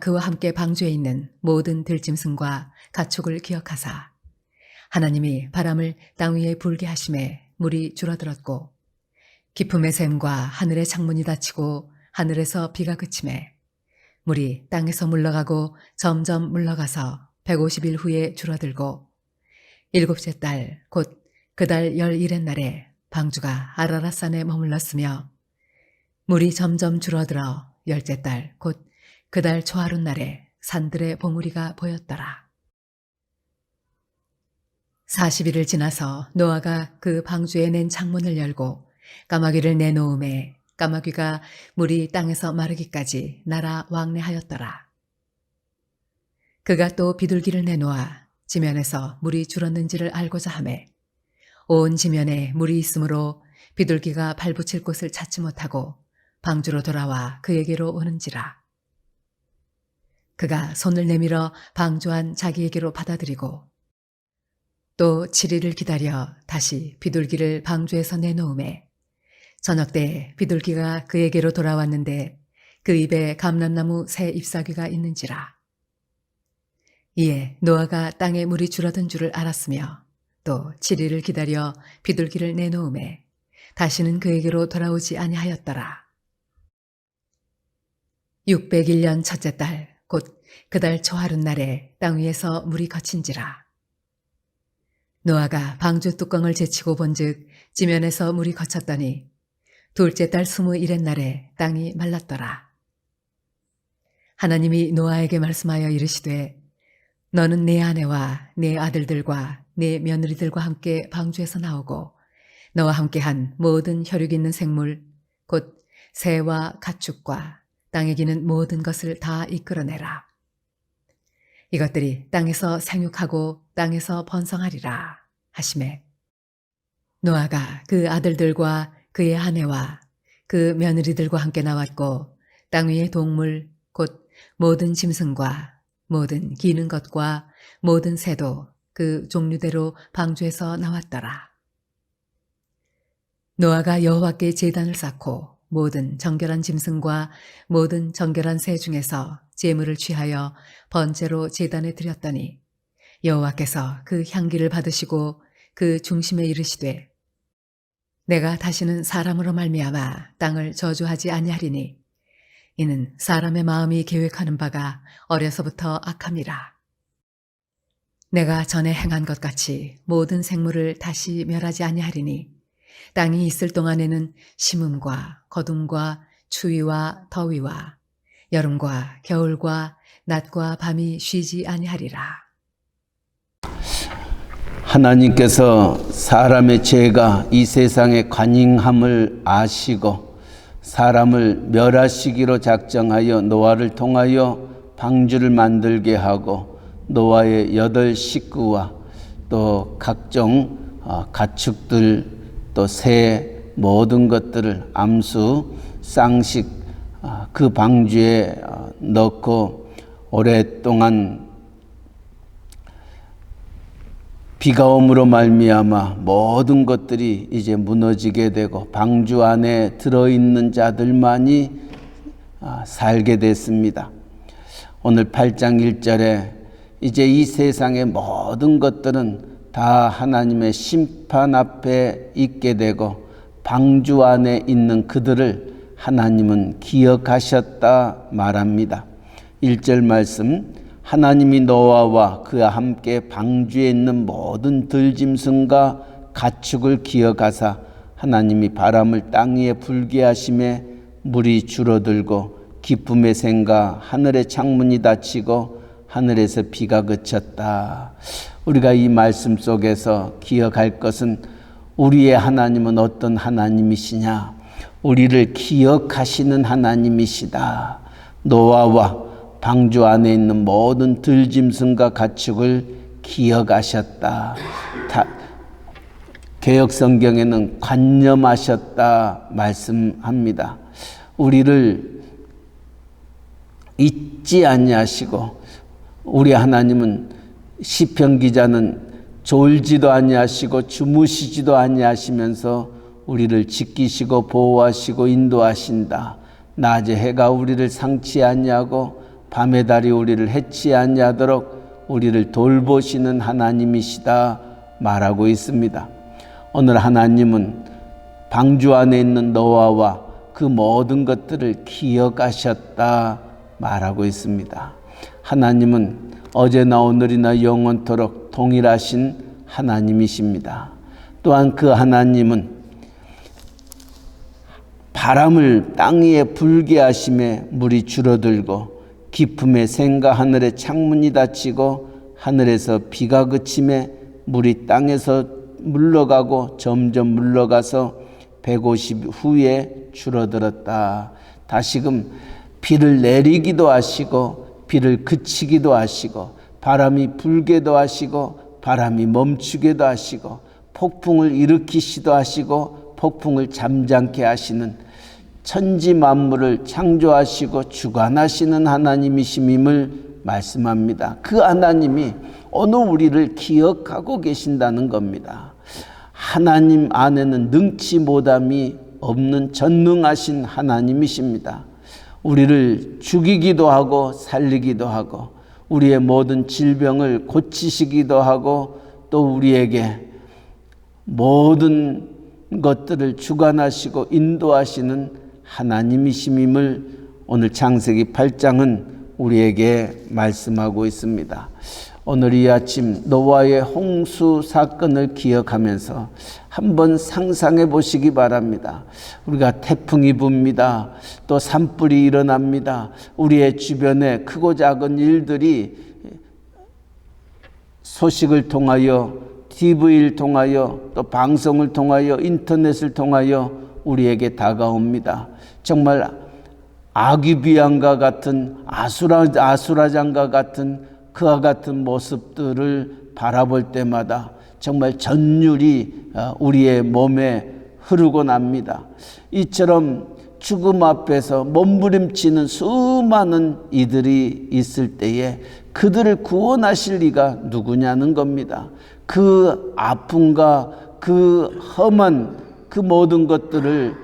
그와 함께 방주에 있는 모든 들짐승과 가축을 기억하사 하나님이 바람을 땅 위에 불게 하심에 물이 줄어들었고 깊음의 샘과 하늘의 창문이 닫히고 하늘에서 비가 그침에 물이 땅에서 물러가고 점점 물러가서 150일 후에 줄어들고 일곱째 달 곧 그달 열일의 날에 방주가 아라라산에 머물렀으며 물이 점점 줄어들어 열째 달 곧 그달 초하룻 날에 산들의 봉우리가 보였더라. 40일을 지나서 노아가 그 방주에 낸 창문을 열고 까마귀를 내놓음에 까마귀가 물이 땅에서 마르기까지 날아 왕래하였더라. 그가 또 비둘기를 내놓아 지면에서 물이 줄었는지를 알고자 하매 온 지면에 물이 있으므로 비둘기가 발붙일 곳을 찾지 못하고 방주로 돌아와 그에게로 오는지라. 그가 손을 내밀어 방조한 자기에게로 받아들이고 또 7일을 기다려 다시 비둘기를 방주에서 내놓음에 저녁 때 비둘기가 그에게로 돌아왔는데 그 입에 감람나무 새 잎사귀가 있는지라. 이에 노아가 땅에 물이 줄어든 줄을 알았으며 또 7일을 기다려 비둘기를 내놓음에 다시는 그에게로 돌아오지 아니하였더라. 601년 첫째 달, 곧 그달 초하룻날에 땅 위에서 물이 거친지라. 노아가 방주 뚜껑을 제치고 본즉 지면에서 물이 거쳤더니 둘째 달 스무일의 날에 땅이 말랐더라. 하나님이 노아에게 말씀하여 이르시되 너는 내 아내와 내 아들들과 내 며느리들과 함께 방주에서 나오고 너와 함께한 모든 혈육 있는 생물 곧 새와 가축과 땅에 기는 모든 것을 다 이끌어내라. 이것들이 땅에서 생육하고 땅에서 번성하리라 하심에 노아가 그 아들들과 그의 아내와 그 며느리들과 함께 나왔고 땅 위의 동물 곧 모든 짐승과 모든 기는 것과 모든 새도 그 종류대로 방주에서 나왔더라. 노아가 여호와께 제단을 쌓고 모든 정결한 짐승과 모든 정결한 새 중에서 제물을 취하여 번제로 제단에 드렸더니 여호와께서 그 향기를 받으시고 그 중심에 이르시되 내가 다시는 사람으로 말미암아 땅을 저주하지 아니하리니 이는 사람의 마음이 계획하는 바가 어려서부터 악함이라. 내가 전에 행한 것 같이 모든 생물을 다시 멸하지 아니하리니 땅이 있을 동안에는 심음과 거둠과 추위와 더위와 여름과 겨울과 낮과 밤이 쉬지 아니하리라. 하나님께서 사람의 죄가 이 세상에 관잉함을 아시고 사람을 멸하시기로 작정하여 노아를 통하여 방주를 만들게 하고 노아의 여덟 식구와 또 각종 어, 가축들 또 새 모든 것들을 암수 쌍식 아, 그 방주에 어, 넣고 오랫동안 비가 오므로 말미암아 모든 것들이 이제 무너지게 되고 방주 안에 들어 있는 자들만이 아, 살게 됐습니다. 오늘 8장 1절에 이제 이 세상의 모든 것들은 다 하나님의 심판 앞에 있게 되고 방주 안에 있는 그들을 하나님은 기억하셨다 말합니다. 1절 말씀 하나님이 노아와 그와 함께 방주에 있는 모든 들짐승과 가축을 기억하사 하나님이 바람을 땅 위에 불게 하심에 물이 줄어들고 기쁨의 생가 하늘의 창문이 닫히고 하늘에서 비가 그쳤다. 우리가 이 말씀 속에서 기억할 것은 우리의 하나님은 어떤 하나님이시냐? 우리를 기억하시는 하나님이시다. 노아와 방주 안에 있는 모든 들짐승과 가축을 기억하셨다. 다, 개혁 성경에는 관념하셨다 말씀합니다. 우리를 잊지 아니하시고 우리 하나님은 시편 기자는 졸지도 아니하시고 주무시지도 아니하시면서 우리를 지키시고 보호하시고 인도하신다. 낮에 해가 우리를 상치 아니하고 밤의 달이 우리를 해치 아니하도록 우리를 돌보시는 하나님이시다 말하고 있습니다. 오늘 하나님은 방주 안에 있는 노아와 그 모든 것들을 기억하셨다 말하고 있습니다. 하나님은 어제나 오늘이나 영원토록 동일하신 하나님이십니다. 또한 그 하나님은 바람을 땅 위에 불게 하심에 물이 줄어들고 기품의 생가 하늘의 창문이 닫히고 하늘에서 비가 그침에 물이 땅에서 물러가고 점점 물러가서 150 후에 줄어들었다. 다시금 비를 내리기도 하시고 비를 그치기도 하시고 바람이 불게도 하시고 바람이 멈추게도 하시고 폭풍을 일으키시도 하시고 폭풍을 잠잠케 하시는 천지 만물을 창조하시고 주관하시는 하나님이심임을 말씀합니다. 그 하나님이 오늘 우리를 기억하고 계신다는 겁니다. 하나님 안에는 능치 못함이 없는 전능하신 하나님이십니다. 우리를 죽이기도 하고 살리기도 하고 우리의 모든 질병을 고치시기도 하고 또 우리에게 모든 것들을 주관하시고 인도하시는 하나님이심임을 오늘 창세기 8장은 우리에게 말씀하고 있습니다. 오늘 이 아침 노아의 홍수 사건을 기억하면서 한번 상상해 보시기 바랍니다. 우리가 태풍이 붑니다. 또 산불이 일어납니다. 우리의 주변에 크고 작은 일들이 소식을 통하여 TV를 통하여 또 방송을 통하여 인터넷을 통하여 우리에게 다가옵니다. 정말 아기비양과 같은 아수라, 아수라장과 같은 그와 같은 모습들을 바라볼 때마다 정말 전율이 어, 우리의 몸에 흐르고 납니다. 이처럼 죽음 앞에서 몸부림치는 수많은 이들이 있을 때에 그들을 구원하실 리가 누구냐는 겁니다. 그 아픔과 그 험한 그 모든 것들을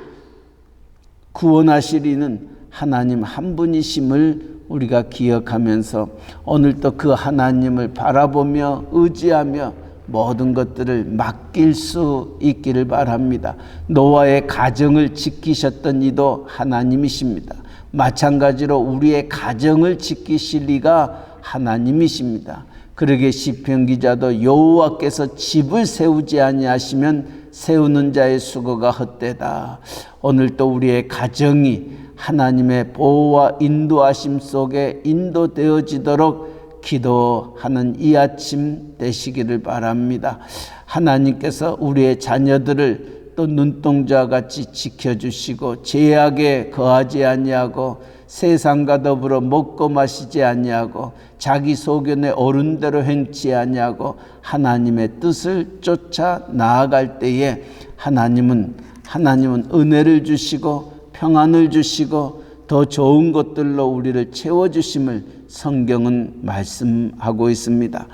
구원하시리는 하나님 한 분이심을 우리가 기억하면서 오늘도 그 하나님을 바라보며 의지하며 모든 것들을 맡길 수 있기를 바랍니다. 노아의 가정을 지키셨던 이도 하나님이십니다. 마찬가지로 우리의 가정을 지키실 리가 하나님이십니다. 그러게 시편 기자도 여호와께서 집을 세우지 아니하시면 세우는 자의 수고가 헛되다. 오늘 또 우리의 가정이 하나님의 보호와 인도하심 속에 인도되어지도록 기도하는 이 아침 되시기를 바랍니다. 하나님께서 우리의 자녀들을 또 눈동자 같이 지켜주시고 죄악에 거하지 아니하고 세상과 더불어 먹고 마시지 아니하고 자기 소견에 옳은 대로 행치 아니하고 하나님의 뜻을 쫓아 나아갈 때에 하나님은 하나님은 은혜를 주시고 평안을 주시고 더 좋은 것들로 우리를 채워 주심을 성경은 말씀하고 있습니다.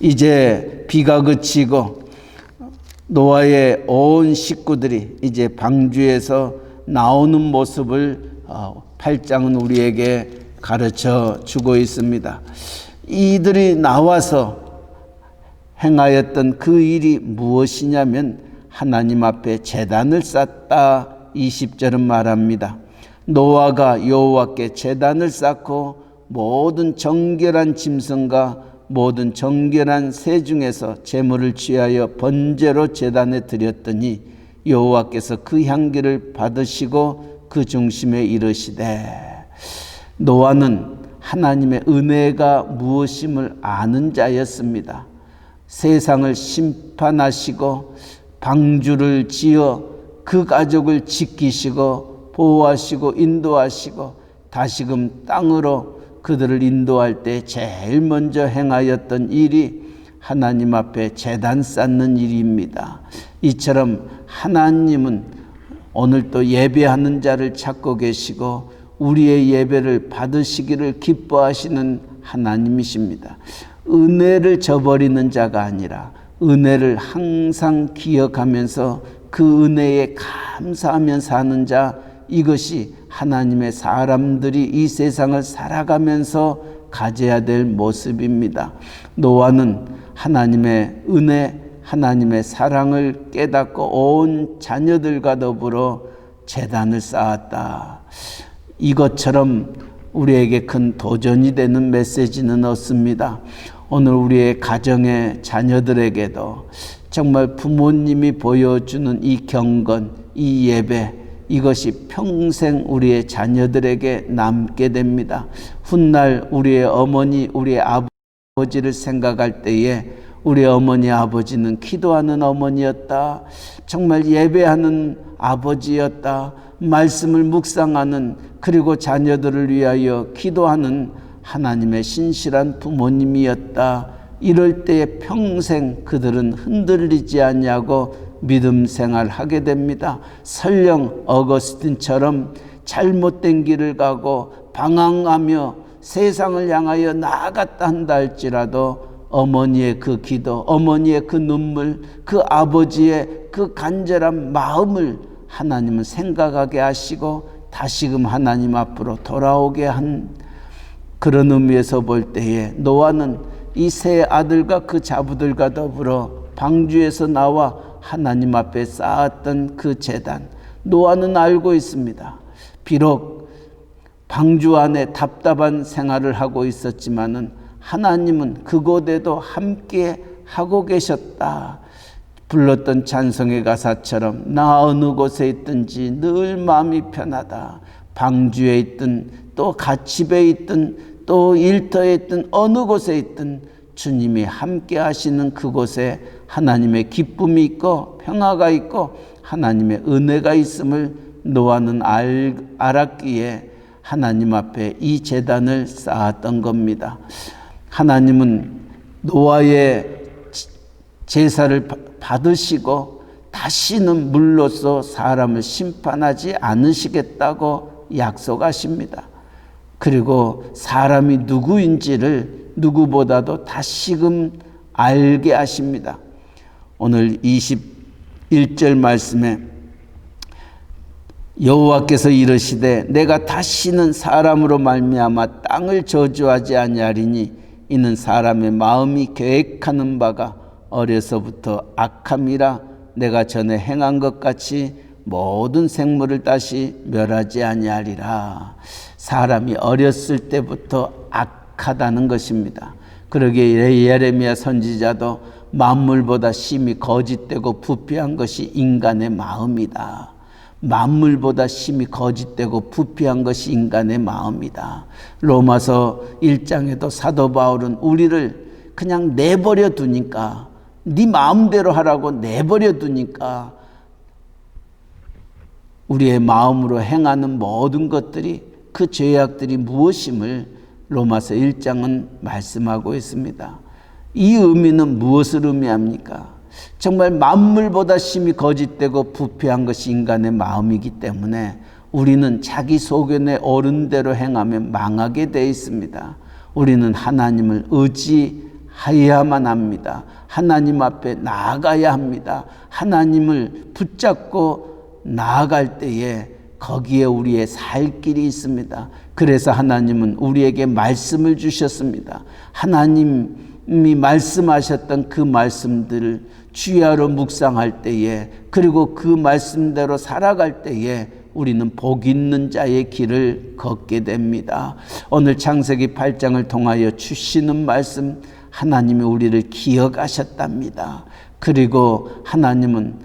이제 비가 그치고 노아의 온 식구들이 이제 방주에서 나오는 모습을 8장은 우리에게 가르쳐 주고 있습니다. 이들이 나와서 행하였던 그 일이 무엇이냐면 하나님 앞에 재단을 쌓다 20절은 말합니다. 노아가 여호와께 재단을 쌓고 모든 정결한 짐승과 모든 정결한 새 중에서 제물을 취하여 번제로 제단에 드렸더니 여호와께서 그 향기를 받으시고 그 중심에 이르시되 노아는 하나님의 은혜가 무엇임을 아는 자였습니다. 세상을 심판하시고 방주를 지어 그 가족을 지키시고 보호하시고 인도하시고 다시금 땅으로 그들을 인도할 때 제일 먼저 행하였던 일이 하나님 앞에 재단 쌓는 일입니다. 이처럼 하나님은 오늘 또 예배하는 자를 찾고 계시고 우리의 예배를 받으시기를 기뻐하시는 하나님이십니다. 은혜를 저버리는 자가 아니라 은혜를 항상 기억하면서 그 은혜에 감사하며 사는 자 이것이 하나님의 사람들이 이 세상을 살아가면서 가져야 될 모습입니다. 노아는 하나님의 은혜, 하나님의 사랑을 깨닫고 온 자녀들과 더불어 재단을 쌓았다. 이것처럼 우리에게 큰 도전이 되는 메시지는 없습니다. 오늘 우리의 가정의 자녀들에게도 정말 부모님이 보여주는 이 경건, 이 예배, 이것이 평생 우리의 자녀들에게 남게 됩니다. 훗날 우리의 어머니, 우리의 아버지를 생각할 때에 우리 어머니 아버지는 기도하는 어머니였다. 정말 예배하는 아버지였다. 말씀을 묵상하는 그리고 자녀들을 위하여 기도하는 하나님의 신실한 부모님이었다. 이럴 때에 평생 그들은 흔들리지 않냐고 믿음 생활하게 됩니다. 설령 어거스틴처럼 잘못된 길을 가고 방황하며 세상을 향하여 나아갔다 한다 할지라도 어머니의 그 기도, 어머니의 그 눈물, 그 아버지의 그 간절한 마음을 하나님은 생각하게 하시고 다시금 하나님 앞으로 돌아오게 한 그런 의미에서 볼 때에 노아는 이 세 아들과 그 자부들과 더불어 방주에서 나와 하나님 앞에 쌓았던 그 재단 노아는 알고 있습니다. 비록 방주 안에 답답한 생활을 하고 있었지만은 하나님은 그곳에도 함께 하고 계셨다. 불렀던 찬송의 가사처럼 나 어느 곳에 있든지 늘 마음이 편하다. 방주에 있든 또 갓집에 있든 또 일터에 있든 어느 곳에 있든 주님이 함께 하시는 그곳에 하나님의 기쁨이 있고 평화가 있고 하나님의 은혜가 있음을 노아는 알, 알았기에 하나님 앞에 이 재단을 쌓았던 겁니다. 하나님은 노아의 제사를 바- 받으시고 다시는 물로서 사람을 심판하지 않으시겠다고 약속하십니다. 그리고 사람이 누구인지를 누구보다도 다시금 알게 하십니다. 오늘 21절 말씀에 여호와께서 이르시되 내가 다시는 사람으로 말미암아 땅을 저주하지 아니하리니 이는 사람의 마음이 계획하는 바가 어려서부터 악함이라 내가 전에 행한 것 같이 모든 생물을 다시 멸하지 아니하리라 사람이 어렸을 때부터 악하다는 것입니다. 그러기에 예레미야 선지자도 만물보다 심히 거짓되고 부패한 것이 인간의 마음이다. 만물보다 심히 거짓되고 부패한 것이 인간의 마음이다. 로마서 1장에도 사도 바울은 우리를 그냥 내버려 두니까 네 마음대로 하라고 내버려 두니까 우리의 마음으로 행하는 모든 것들이 그 죄악들이 무엇임을 로마서 1장은 말씀하고 있습니다. 이 의미는 무엇을 의미합니까? 정말 만물보다 심히 거짓되고 부패한 것이 인간의 마음이기 때문에 우리는 자기 소견에 옳은 대로 행하면 망하게 되어 있습니다. 우리는 하나님을 의지하여야만 합니다. 하나님 앞에 나아가야 합니다. 하나님을 붙잡고 나아갈 때에 거기에 우리의 살 길이 있습니다. 그래서 하나님은 우리에게 말씀을 주셨습니다. 하나님이 말씀하셨던 그 말씀들을 주야로 묵상할 때에 그리고 그 말씀대로 살아갈 때에 우리는 복 있는 자의 길을 걷게 됩니다. 오늘 창세기 8장을 통하여 주시는 말씀 하나님이 우리를 기억하셨답니다. 그리고 하나님은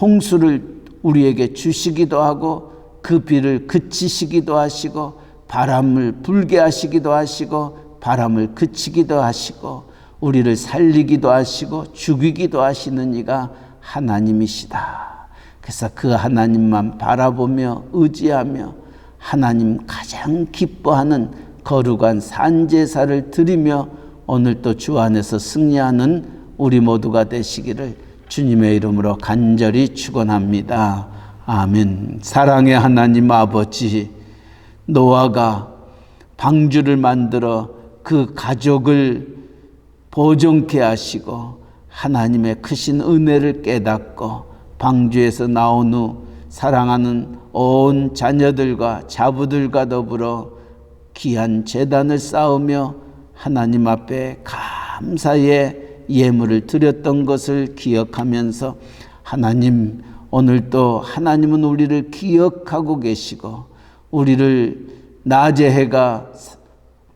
홍수를 우리에게 주시기도 하고 그 비를 그치시기도 하시고 바람을 불게 하시기도 하시고 바람을 그치기도 하시고 우리를 살리기도 하시고 죽이기도 하시는 이가 하나님이시다. 그래서 그 하나님만 바라보며 의지하며 하나님 가장 기뻐하는 거룩한 산제사를 드리며 오늘 또주 안에서 승리하는 우리 모두가 되시기를 주님의 이름으로 간절히 축원합니다. 아멘. 사랑의 하나님 아버지 노아가 방주를 만들어 그 가족을 보존케 하시고 하나님의 크신 은혜를 깨닫고 방주에서 나온 후 사랑하는 온 자녀들과 자부들과 더불어 귀한 재단을 쌓으며 하나님 앞에 감사의 예물을 드렸던 것을 기억하면서 하나님 오늘도 하나님은 우리를 기억하고 계시고 우리를 낮의 해가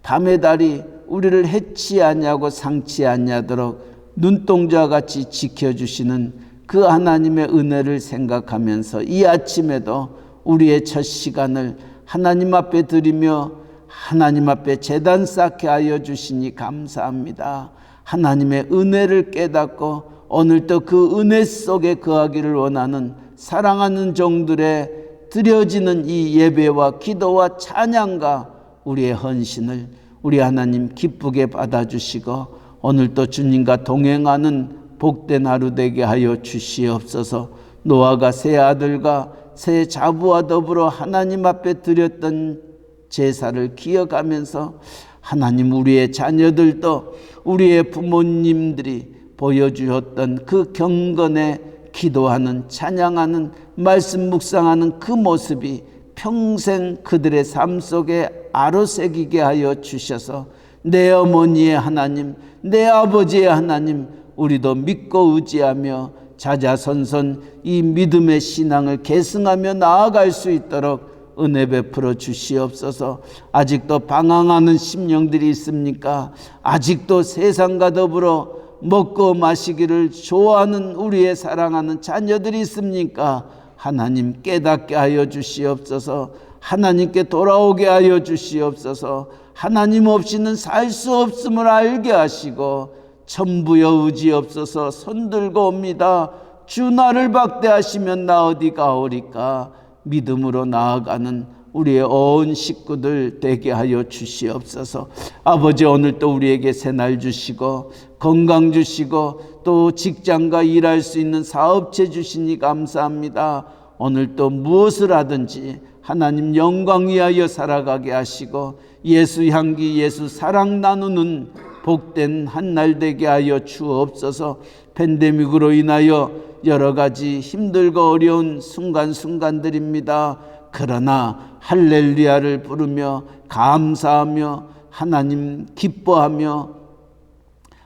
밤의 달이 우리를 해치 아니하고 상치 아니하도록 눈동자 같이 지켜주시는 그 하나님의 은혜를 생각하면서 이 아침에도 우리의 첫 시간을 하나님 앞에 드리며 하나님 앞에 재단 쌓게 하여 주시니 감사합니다. 하나님의 은혜를 깨닫고 오늘도 그 은혜 속에 거하기를 원하는 사랑하는 종들의 드려지는 이 예배와 기도와 찬양과 우리의 헌신을 우리 하나님 기쁘게 받아주시고 오늘도 주님과 동행하는 복된 하루 되게 하여 주시옵소서. 노아가 세 아들과 세 자부와 더불어 하나님 앞에 드렸던 제사를 기억하면서 하나님 우리의 자녀들도 우리의 부모님들이 보여주었던 그 경건에 기도하는 찬양하는 말씀 묵상하는 그 모습이 평생 그들의 삶 속에 아로새기게 하여 주셔서 내 어머니의 하나님, 내 아버지의 하나님, 우리도 믿고 의지하며 자자선선 이 믿음의 신앙을 계승하며 나아갈 수 있도록 은혜 베풀어 주시옵소서. 아직도 방황하는 심령들이 있습니까? 아직도 세상과 더불어 먹고 마시기를 좋아하는 우리의 사랑하는 자녀들이 있습니까? 하나님 깨닫게 하여 주시옵소서. 하나님께 돌아오게 하여 주시옵소서. 하나님 없이는 살 수 없음을 알게 하시고 천부여 의지 없어서 손들고 옵니다. 주 나를 박대하시면 나 어디 가오리까? 믿음으로 나아가는 우리의 온 식구들 되게 하여 주시옵소서. 아버지 오늘 또 우리에게 새날 주시고 건강 주시고 또 직장과 일할 수 있는 사업체 주시니 감사합니다. 오늘 또 무엇을 하든지 하나님 영광 위하여 살아가게 하시고 예수 향기 예수 사랑 나누는 복된 한 날 되게 하여 주옵소서. 팬데믹으로 인하여 여러 가지 힘들고 어려운 순간순간들입니다. 그러나 할렐루야를 부르며 감사하며 하나님 기뻐하며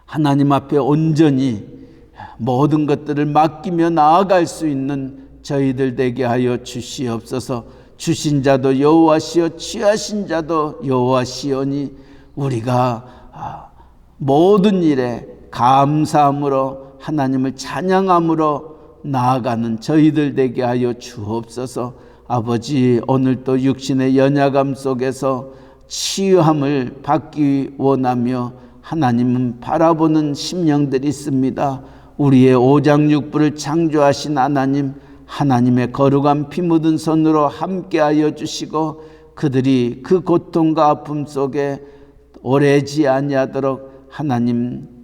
하나님 앞에 온전히 모든 것들을 맡기며 나아갈 수 있는 저희들 되게 하여 주시옵소서. 주신 자도 여호와시여 취하신 자도 여호와시오니 우리가 아, 모든 일에 감사함으로 하나님을 찬양함으로 나아가는 저희들 되게 하여 주옵소서. 아버지 오늘 또 육신의 연약함 속에서 치유함을 받기 원하며 하나님은 바라보는 심령들이 있습니다. 우리의 오장육부를 창조하신 하나님, 하나님의 거룩한 피 묻은 손으로 함께하여 주시고 그들이 그 고통과 아픔 속에 오래지 아니하도록 하나님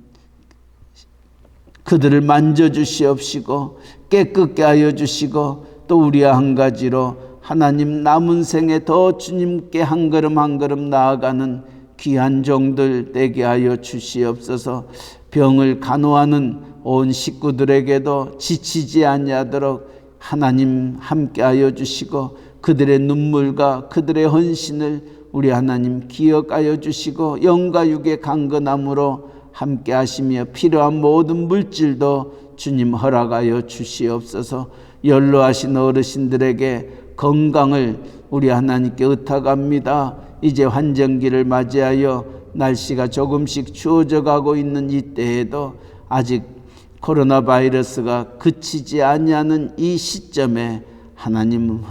그들을 만져 주시옵시고 깨끗게 하여 주시고 또 우리와 한 가지로 하나님 남은 생에 더 주님께 한 걸음 한 걸음 나아가는 귀한 종들 되게 하여 주시옵소서. 병을 간호하는 온 식구들에게도 지치지 아니하도록 하나님 함께하여 주시고 그들의 눈물과 그들의 헌신을 우리 하나님 기억하여 주시고 영과 육의 강건함으로 함께 하시며 필요한 모든 물질도 주님 허락하여 주시옵소서 연로하신 어르신들에게 건강을 우리 하나님께 의탁합니다. 이제 환정기를 맞이하여 날씨가 조금씩 추워져 가고 있는 이때에도 아직 코로나 바이러스가 그치지 아니하는 이 시점에 하나님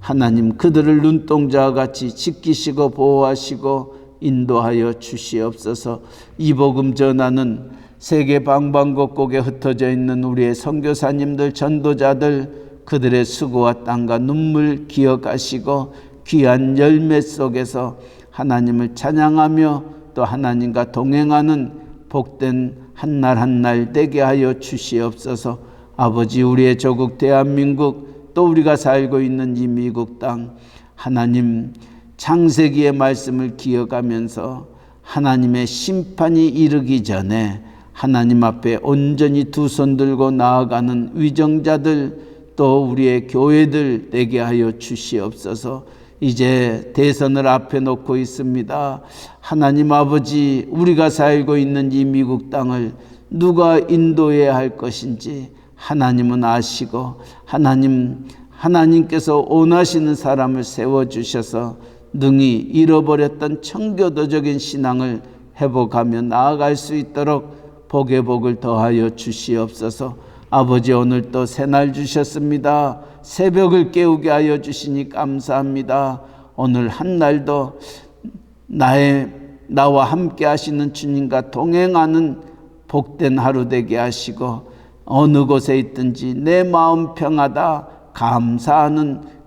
하나님 그들을 눈동자와 같이 지키시고 보호하시고 인도하여 주시옵소서. 이 복음 전하는 세계 방방곡곡에 흩어져 있는 우리의 선교사님들 전도자들 그들의 수고와 땀과 눈물 기억하시고 귀한 열매 속에서 하나님을 찬양하며 또 하나님과 동행하는 복된 한 날 한 날 되게 하여 주시옵소서. 아버지 우리의 조국 대한민국 또 우리가 살고 있는 이 미국 땅 하나님 창세기의 말씀을 기억하면서 하나님의 심판이 이르기 전에 하나님 앞에 온전히 두 손 들고 나아가는 위정자들 또 우리의 교회들 되게 하여 주시옵소서. 이제 대선을 앞에 놓고 있습니다. 하나님 아버지, 우리가 살고 있는 이 미국 땅을 누가 인도해야 할 것인지 하나님은 아시고 하나님 하나님께서 원하시는 사람을 세워 주셔서 능히 잃어버렸던 청교도적인 신앙을 회복하며 나아갈 수 있도록 복의 복을 더하여 주시옵소서. 아버지 오늘 또 새날 주셨습니다. 새벽을 깨우게 하여 주시니 감사합니다. 오늘 한 날도 나의 나와 함께 하시는 주님과 동행하는 복된 하루 되게 하시고 어느 곳에 있든지 내 마음 평하다 감사하는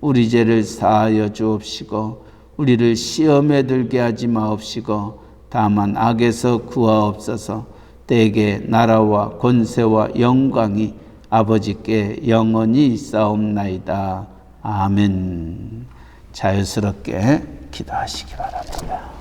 우리 죄를 사하여 주옵시고 우리를 시험에 들게 하지 마옵시고 다만 악에서 구하옵소서 때에게 나라와 권세와 영광이 아버지께 영원히 있사옵나이다. 아멘. 자유스럽게 기도하시기 바랍니다.